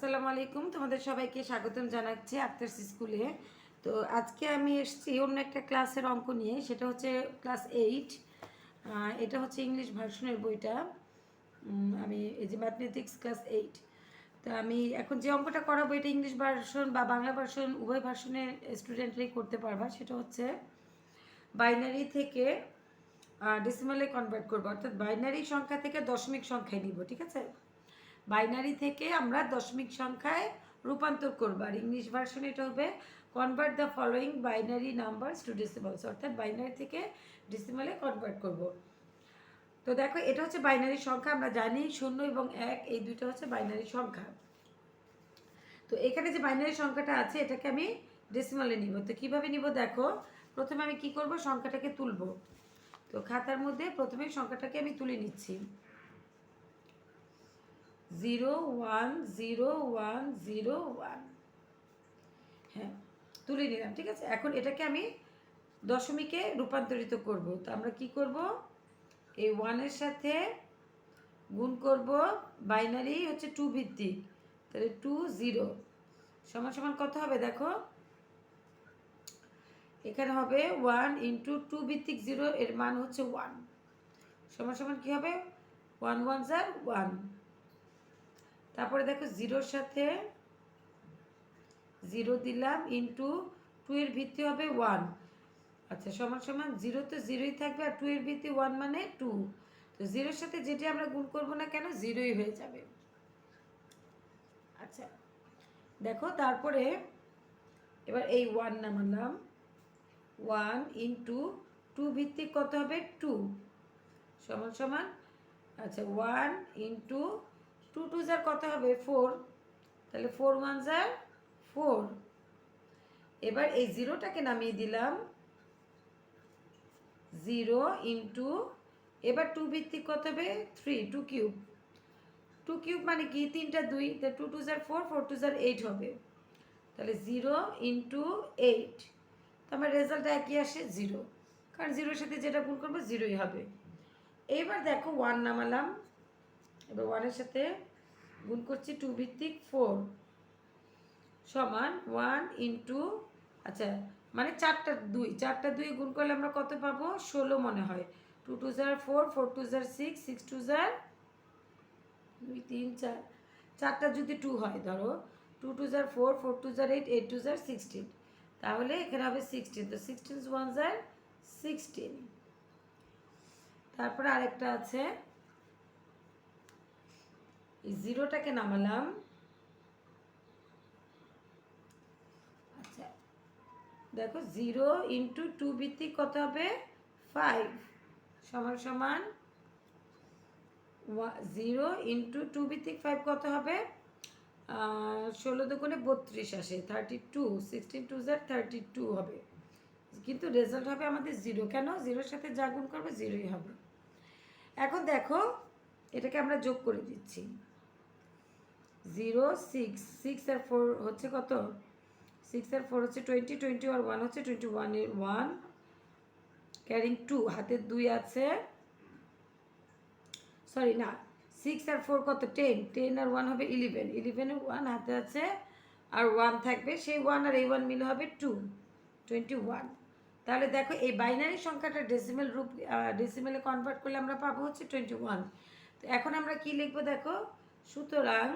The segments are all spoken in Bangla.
আসসালামু আলাইকুম। তোমাদের সবাইকে স্বাগতম জানাচ্ছি আক্তার্স স্কুলে তো আজকে আমি এসেছি অন্য একটা ক্লাসের অঙ্ক নিয়ে, সেটা হচ্ছে ক্লাস এইট এটা হচ্ছে ইংলিশ ভার্সনের বইটা। আমি এই যে ম্যাথমেটিক্স ক্লাস এইট তো আমি এখন যে অঙ্কটা করাবো, এটা ইংলিশ ভার্সন বা বাংলা ভার্সন উভয় ভার্সনের স্টুডেন্টরাই করতে পারবা। সেটা হচ্ছে বাইনারি থেকে ডেসিমালে কনভার্ট করব। অর্থাৎ বাইনারি সংখ্যা থেকে দশমিক সংখ্যায় নিব, ঠিক আছে? বাইনারি থেকে আমরা দশমিক সংখ্যায় রূপান্তর করব আর ইংলিশ ভার্সন এটা হবে convert the following binary numbers to decimals অর্থাৎ বাইনারি থেকে ডেসিমালে কনভার্ট করব। তো দেখো, এটা হচ্ছে বাইনারি সংখ্যা, আমরা জানি শূন্য এবং এক, এই দুইটা হচ্ছে বাইনারি সংখ্যা। তো এখানে যে বাইনারি সংখ্যাটা আছে, এটাকে আমি ডেসিমালে নিব। তো কীভাবে নিব দেখো, প্রথমে আমি কি করব, সংখ্যাটাকে তুলব। তো খাতার মধ্যে প্রথমে সংখ্যাটাকে আমি তুলে নিচ্ছি। Zero one zero one zero one হ্যাঁ তুলে নিলাম, ঠিক আছে? এখন এটাকে আমি দশমিকে রূপান্তরিত করব। তো আমরা কি করব? এই ওয়ানের সাথে গুণ করব বাইনারি হচ্ছে টু ভিত্তিক। তাহলে টু জিরো সমান সমান কত হবে দেখো? এখানে হবে ওয়ান ইন্টু টু ভিত্তিক জিরো এর মান হচ্ছে ওয়ান সমান সমান কী হবে? ওয়ান ওয়ান জার ওয়ান তারপরে দেখো জিরোর সাথে জিরো দিলাম ইন্টু টু এর ভিত্তি হবে ওয়ান আচ্ছা সমান সমান জিরো তো জিরোই থাকবে আর টু এর ভিত্তি ওয়ান মানে টু তো জিরোর সাথে যেটি আমরা গুণ করব না কেন, জিরোই হয়ে যাবে। আচ্ছা দেখো তারপরে এবার এই ওয়ান নামালাম। ওয়ান ইন্টু টু ভিত্তিক কত হবে? টু সমান সমান আচ্ছা ওয়ান ইন্টু টু টু যার কত হবে? ফোর তাহলে ফোর ওয়ান যার ফোর এবার এই জিরোটাকে নামিয়ে দিলাম। জিরো ইন্টু এবার টু ভিত্তিক কত হবে? Three two cube two cube মানে কি? তিনটা দুই। তা টু টু যার ফোর ফোর টু যার এইট হবে। তাহলে জিরো ইন্টু এইট তো আমার রেজাল্ট একই আসে জিরো কারণ জিরোর সাথে যেটা গুণ করব জিরোই হবে। এইবার দেখো ওয়ান নামালাম। এবার ওয়ানের সাথে গুণ করছি টু ভিত্তিক ফোর সমান ওয়ান ইন্টু আচ্ছা মানে চারটা দুই চারটা দুই গুণ করলে আমরা কত পাবো? ষোলো মনে হয়। টু টু জার ফোর ফোর টু জার সিক্স সিক্স টু জার দুই, তিন, চার। চারটা যদি টু হয়, ধরো টু টু জার ফোর ফোর টু জার এইট এইট টু জার সিক্সটিন তাহলে এখানে হবে সিক্সটিন তো সিক্সটিন ওয়ান জার সিক্সটিন তারপরে আরেকটা আছে এই জিরোটাকে নামালাম। আচ্ছা দেখো জিরো ইন্টু টু ভিত্তিক কত হবে? ফাইভ সমান সমান জিরো ইন্টু টু ভিত্তিক ফাইভ কত হবে? ষোলো দোকানে বত্রিশ আসে, থার্টি টু, সিক্সটিন টু জার থার্টি টু হবে। কিন্তু রেজাল্ট হবে আমাদের জিরো। কেন? জিরোর সাথে যা গুণ করবে, জিরোই হবে। এখন দেখো, এটাকে আমরা যোগ করে দিচ্ছি। জিরো সিক্স সিক্স আর ফোর হচ্ছে কত? সিক্স আর ফোর হচ্ছে টোয়েন্টি টোয়েন্টি আর ওয়ান হচ্ছে টোয়েন্টি ওয়ানের ওয়ান ক্যারিং টু হাতের দুই আছে। সরি না সিক্স আর ফোর কত? টেন টেন আর ওয়ান হবে ইলেভেন ইলেভেনের ওয়ান হাতে আছে, আর ওয়ান থাকবে, সেই ওয়ান আর এই ওয়ান মিলে হবে টু টোয়েন্টি ওয়ান তাহলে দেখো, এই বাইনারি সংখ্যাটা ডেসিমেল রূপ ডেসিমেলে কনভার্ট করলে আমরা পাবো হচ্ছে টোয়েন্টি ওয়ান তো এখন আমরা কি লিখব দেখো? সুতরাং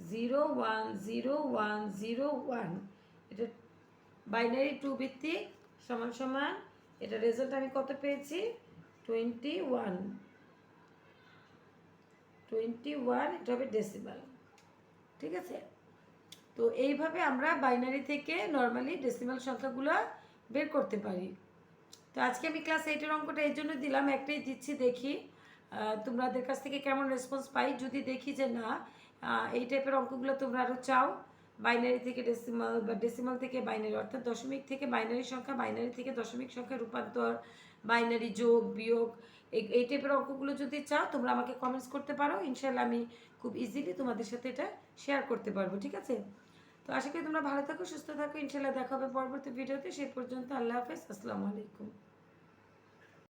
zero one zero one zero one এটা বাইনারি টু ভিত্তিক, সমান সমান। এটা রেজাল্ট আমি কত পেয়েছি? টোয়েন্টি ওয়ান টোয়েন্টি ওয়ান এটা হবে ডেসিমাল ঠিক আছে? তো এইভাবে আমরা বাইনারি থেকে নর্মালি ডেসিমাল সংখ্যাগুলো বের করতে পারি। তো আজকে আমি ক্লাস এইটের অঙ্কটা এই জন্য দিলাম, একটাই দিচ্ছি দেখি। তোমাদের কাছ থেকে কেমন রেসপন্স পাই? যদি দেখি যে না এই টাইপের অঙ্কগুলো তোমরা আরও চাও। বাইনারি থেকে ডেসিমাল বা ডেসিমাল থেকে বাইনারি অর্থাৎ দশমিক থেকে বাইনারি সংখ্যা বাইনারি থেকে দশমিক সংখ্যা রূপান্তর বাইনারি যোগ, বিয়োগ, এই টাইপের অঙ্কগুলো যদি চাও, তোমরা আমাকে কমেন্টস করতে পারো। ইনশাল্লাহ আমি খুব ইজিলি তোমাদের সাথে এটা শেয়ার করতে পারব, ঠিক আছে? তো আশা করি তোমরা ভালো থাকো, সুস্থ থাকো। ইনশাল্লাহ দেখা হবে পরবর্তী ভিডিওতে সেই পর্যন্ত আল্লাহ হাফেজ। আসসালামু আলাইকুম।